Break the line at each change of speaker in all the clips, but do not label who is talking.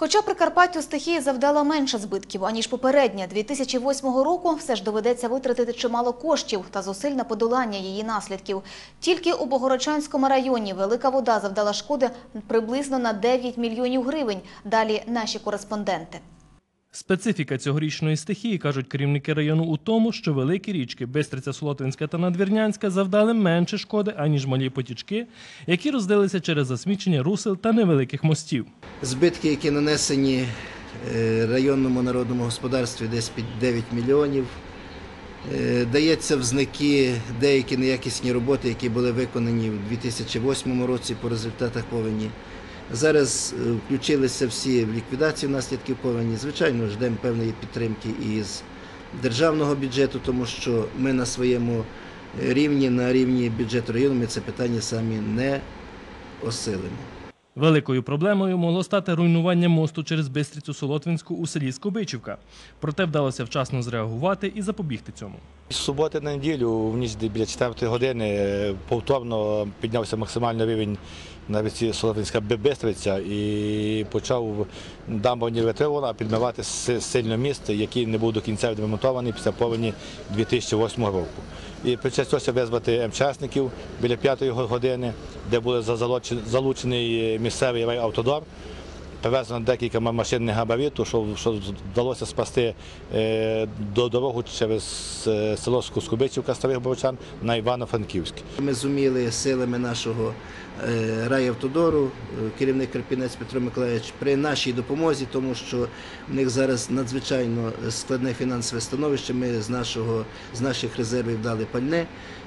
Хоча Прикарпаттю стихія завдала менше збитків, аніж попередня 2008 року, все ж доведеться витратити чимало коштів та зусиль на подолання її наслідків. Тільки у Богородчанському районі велика вода завдала шкоди приблизно на 9 мільйонів гривень. Далі наші кореспонденти.
Специфіка цьогорічної стихії, кажуть керівники району, у тому, що великі річки Бистриця, Солотвинська та Надвірнянська завдали менше шкоди, аніж малі потічки, які роздилися через засмічення русел та невеликих мостів.
Збитки, які нанесені е, районному народному господарстві, десь під 9 мільйонів. Е, Дається в знаки деякі неякісні роботи, які були виконані в 2008 році по результатах повені. Зараз е, включилися всі в ліквідацію наслідків повені. Звичайно, ждемо певної підтримки із державного бюджету, тому що ми на своєму рівні, на рівні бюджету району, ми це питання самі не осилимо.
Великою проблемою могло стати руйнування мосту через Бистрицю Солотвинську у селі Скобичівка. Проте вдалося вчасно зреагувати і запобігти цьому.
З суботи на неділю в ніч біля 4 години е, повторно піднявся максимальний рівень на ріці Солотинська Бистриця і почав дамбовні витривона підмивати си- сильно міст, який не був до кінця відремонтований після повені 2008 року. І причастився визвати МЧСників біля 5 години, де були залучений- місцевий автодор. Привезено декілька ма- машинних габаритів, що, що вдалося спасти е, до дорогу через е, село Скубичівка Старих Борочан на Івано-Франківськ.
Ми зуміли силами нашого е, райавтодору, е, керівник Карпінець Петро Миколаївич, при нашій допомозі, тому що в них зараз надзвичайно складне фінансове становище. Ми з, нашого, з наших резервів дали пальне,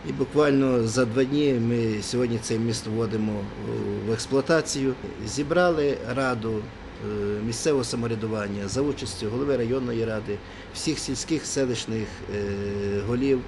і буквально за два дні ми сьогодні цей міст вводимо е, в експлуатацію. Зібрали раду місцевого самоврядування за участю голови районної ради, всіх сільських селищних е, голів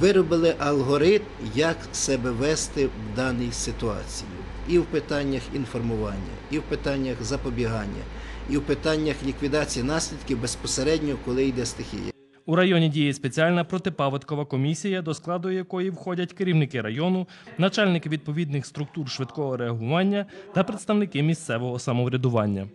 виробили алгоритм, як себе вести в даній ситуації. І в питаннях інформування, і в питаннях запобігання, і в питаннях ліквідації наслідків безпосередньо, коли йде стихія.
У районі діє спеціальна протипаводкова комісія, до складу якої входять керівники району, начальники відповідних структур швидкого реагування та представники місцевого самоврядування.